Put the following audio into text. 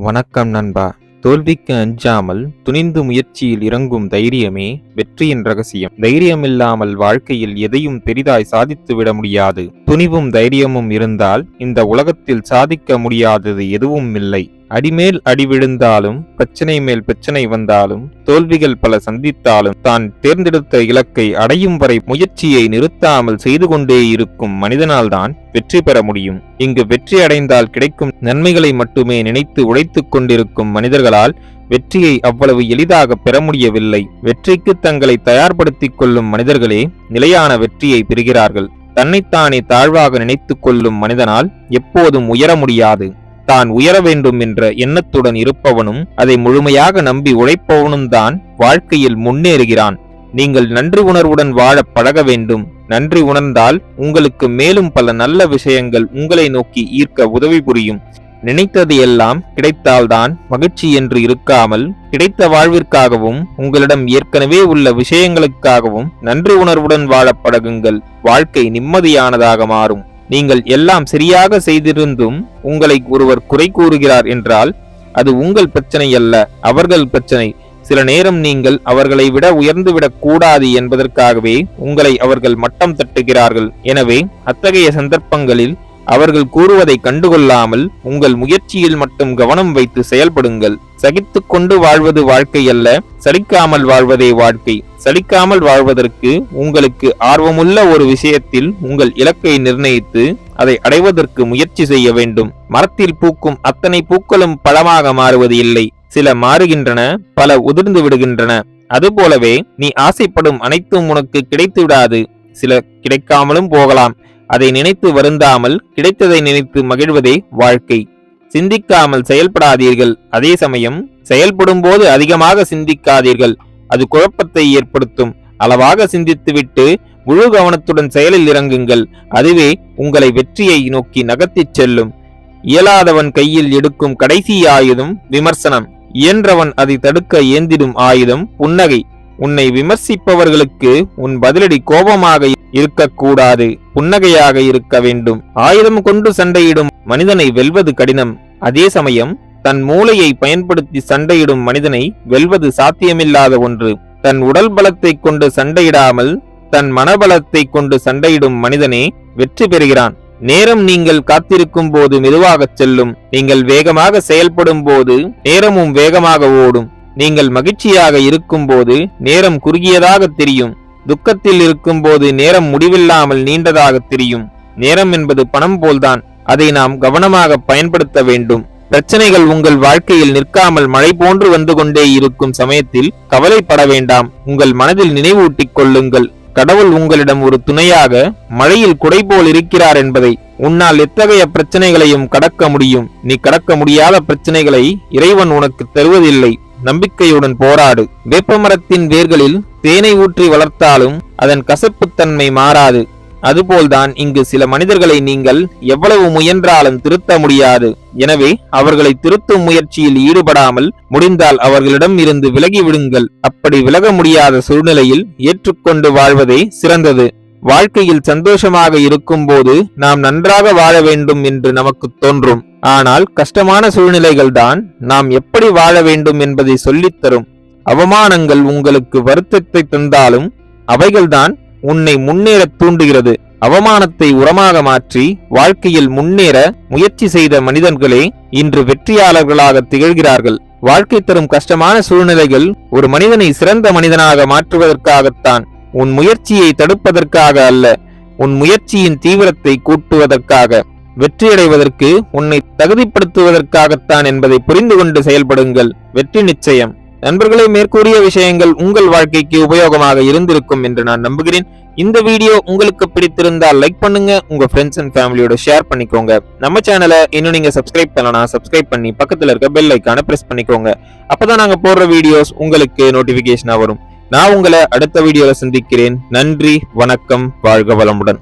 வணக்கம் நண்பா. தோல்விக்கு அஞ்சாமல் துணிந்து முயற்சியில் இறங்கும் தைரியமே வெற்றியின் ரகசியம். தைரியமில்லாமல் வாழ்க்கையில் எதையும் பெரிதாய் சாதித்து விட முடியாது. துணிவும் தைரியமும் இருந்தால் இந்த உலகத்தில் சாதிக்க முடியாதது எதுவும் இல்லை. அடிமேல் அடி விழுந்தாலும் பிரச்சனை மேல் பிரச்சனை வந்தாலும் தோல்விகள் பல சந்தித்தாலும் தான் தேர்ந்தெடுத்த இலக்கை அடையும் வரை முயற்சியை நிறுத்தாமல் செய்து கொண்டே இருக்கும் மனிதனால்தான் வெற்றி பெற முடியும். இங்கு வெற்றி அடைந்தால் கிடைக்கும் நன்மைகளை மட்டுமே நினைத்து உழைத்துக் கொண்டிருக்கும் மனிதர்களால் வெற்றியை அவ்வளவு எளிதாக பெற முடியவில்லை. வெற்றிக்கு தங்களை தயார்படுத்திக் கொள்ளும் மனிதர்களே நிலையான வெற்றியை பெறுகிறார்கள். தன்னைத்தானே தாழ்வாக நினைத்துக் கொள்ளும் மனிதனால் எப்போதும் உயர முடியாது. தான் உயர வேண்டும் என்ற எண்ணத்துடன் இருப்பவனும் அதை முழுமையாக நம்பி உழைப்பவனும் தான் வாழ்க்கையில் முன்னேறுகிறான். நீங்கள் நன்றி உணர்வுடன் வாழ பழக வேண்டும். நன்றி உணர்ந்தால் உங்களுக்கு மேலும் பல நல்ல விஷயங்கள் உங்களை நோக்கி ஈர்க்க உதவி புரியும். நினைத்தது எல்லாம் கிடைத்தால்தான் மகிழ்ச்சி என்று இருக்காமல் கிடைத்த வாழ்விற்காகவும் உங்களிடம் ஏற்கனவே உள்ள விஷயங்களுக்காகவும் நன்றி உணர்வுடன் வாழ பழகுங்கள். வாழ்க்கை நிம்மதியானதாக மாறும். நீங்கள் எல்லாம் சரியாக செய்திருந்தும் உங்களை ஒருவர் குறை கூறுகிறார் என்றால் அது உங்கள் பிரச்சனை அல்ல அவர்கள் பிரச்சனை. சில நேரம் நீங்கள் அவர்களை விட உயர்ந்துவிடக் கூடாது என்பதற்காகவே உங்களை அவர்கள் மட்டம் தட்டுகிறார்கள். எனவே அத்தகைய சந்தர்ப்பங்களில் அவர்கள் கூறுவதை கண்டுகொள்ளாமல் உங்கள் முயற்சியில் மட்டும் கவனம் வைத்து செயல்படுங்கள். சகித்து கொண்டு வாழ்வது வாழ்க்கை அல்ல சலிக்காமல் வாழ்வதே வாழ்க்கை. சலிக்காமல் வாழ்வதற்கு உங்களுக்கு ஆர்வமுள்ள ஒரு விஷயத்தில் உங்கள் இலக்கை நிர்ணயித்து அதை அடைவதற்கு முயற்சி செய்ய வேண்டும். மரத்தில் பூக்கும் அத்தனை பூக்களும் பழமாக மாறுவது இல்லை. சில மாறுகின்றன பல உதிர்ந்து விடுகின்றன. அதுபோலவே நீ ஆசைப்படும் அனைத்தும் உனக்கு கிடைத்து விடாது சில கிடைக்காமலும் போகலாம். அதை நினைத்து வருந்தாமல் கிடைத்ததை நினைத்து மகிழ்வதே வாழ்க்கை. சிந்திக்காமல் செயல்படாதீர்கள். அதே சமயம் செயல்படும் போது அதிகமாக சிந்திக்காதீர்கள். அது குழப்பத்தை ஏற்படுத்தும். அளவாக சிந்தித்துவிட்டு முழு கவனத்துடன் செயலில் இறங்குங்கள். அதுவே உங்களை வெற்றியை நோக்கி நகர்த்திச் செல்லும். இயலாதவன் கையில் எடுக்கும் கடைசி ஆயுதம் விமர்சனம். இயன்றவன் அதை தடுக்க ஏந்திடும் ஆயுதம் புன்னகை. உன்னை விமர்சிப்பவர்களுக்கு உன் பதிலடி கோபமாக இருக்கக்கூடாது புன்னகையாக இருக்க வேண்டும். ஆயுதம் கொண்டு சண்டையிடும் மனிதனை வெல்வது கடினம். அதே சமயம் தன் மூளையை பயன்படுத்தி சண்டையிடும் மனிதனை வெல்வது சாத்தியமில்லாத ஒன்று. தன் உடல் பலத்தை கொண்டு சண்டையிடாமல் தன் மனபலத்தை கொண்டு சண்டையிடும் மனிதனே வெற்றி பெறுகிறான். நேரம் நீங்கள் காத்திருக்கும் போது மெதுவாக செல்லும். நீங்கள் வேகமாக செயல்படும் போது நேரமும் வேகமாக ஓடும். நீங்கள் மகிழ்ச்சியாக இருக்கும்போது நேரம் குறுகியதாக தெரியும். துக்கத்தில் இருக்கும்போது நேரம் முடிவில்லாமல் நீண்டதாக தெரியும். நேரம் என்பது பணம் போல்தான். அதை நாம் கவனமாக பயன்படுத்த வேண்டும். பிரச்சனைகள் உங்கள் வாழ்க்கையில் நிற்காமல் மழை போன்று வந்து கொண்டே இருக்கும் சமயத்தில் கவலைப்பட வேண்டாம். உங்கள் மனதில் நினைவூட்டிக் கொள்ளுங்கள். கடவுள் உங்களிடம் ஒரு துணையாக மழையில் குடை போல் இருக்கிறார் என்பதை உன்னால் எத்தகைய பிரச்சனைகளையும் கடக்க முடியும். நீ கடக்க முடியாத பிரச்சனைகளை இறைவன் உனக்கு தருவதில்லை. நம்பிக்கையுடன் போராடு. வேப்பமரத்தின் வேர்களில் தேனை ஊற்றி வளர்த்தாலும் அதன் கசப்புத்தன்மை மாறாது. அதுபோல்தான் இங்கு சில மனிதர்களை நீங்கள் எவ்வளவு முயன்றாலும் திருத்த முடியாது. எனவே அவர்களை திருத்தும் முயற்சியில் ஈடுபடாமல் முடிந்தால் அவர்களிடம் இருந்து விலகி விடுங்கள். அப்படி விலக முடியாத சூழ்நிலையில் ஏற்றுக்கொண்டு வாழ்வதே சிறந்தது. வாழ்க்கையில் சந்தோஷமாக இருக்கும்போது நாம் நன்றாக வாழ வேண்டும் என்று நமக்கு தோன்றும். ஆனால் கஷ்டமான சூழ்நிலைகள் தான் நாம் எப்படி வாழ வேண்டும் என்பதை சொல்லித்தரும் அவமானங்கள் உங்களுக்கு வருத்தத்தை தந்தாலும் அவைகள்தான் உன்னை முன்னேற தூண்டுகிறது. அவமானத்தை உரமாக மாற்றி வாழ்க்கையில் முன்னேற முயற்சி செய்த மனிதன்களே இன்று வெற்றியாளர்களாக திகழ்கிறார்கள். வாழ்க்கை தரும் கஷ்டமான சூழ்நிலைகள் ஒரு மனிதனை சிறந்த மனிதனாக மாற்றுவதற்காகத்தான் உன் முயற்சியை தடுப்பதற்காக அல்ல உன் முயற்சியின் தீவிரத்தை கூட்டுவதற்காக. வெற்றியடைவதற்கு உன்னை தகுதிப்படுத்துவதற்காகத்தான் என்பதை புரிந்து கொண்டு செயல்படுங்கள். வெற்றி நிச்சயம். நண்பர்களே மேற்கூறிய விஷயங்கள் உங்கள் வாழ்க்கைக்கு உபயோகமாக இருந்திருக்கும் என்று நான் நம்புகிறேன். இந்த வீடியோ உங்களுக்கு பிடித்திருந்தால் லைக் பண்ணுங்க உங்க ஃப்ரெண்ட்ஸ் அண்ட் ஃபேமிலியோட ஷேர் பண்ணிக்கோங்க. நம்ம சேனலை இன்னும் நீங்க சப்ஸ்கிரைப் பண்ணலாம் சப்ஸ்கிரைப் பண்ணி பக்கத்துல இருக்க பெல் ஐக்கான பிரஸ் பண்ணிக்கோங்க. அப்பதான் நாங்க போடுற வீடியோஸ் உங்களுக்கு நோட்டிபிகேஷனா வரும். நான் உங்களை அடுத்த வீடியோல சந்திக்கிறேன். நன்றி வணக்கம் வாழ்க வளமுடன்.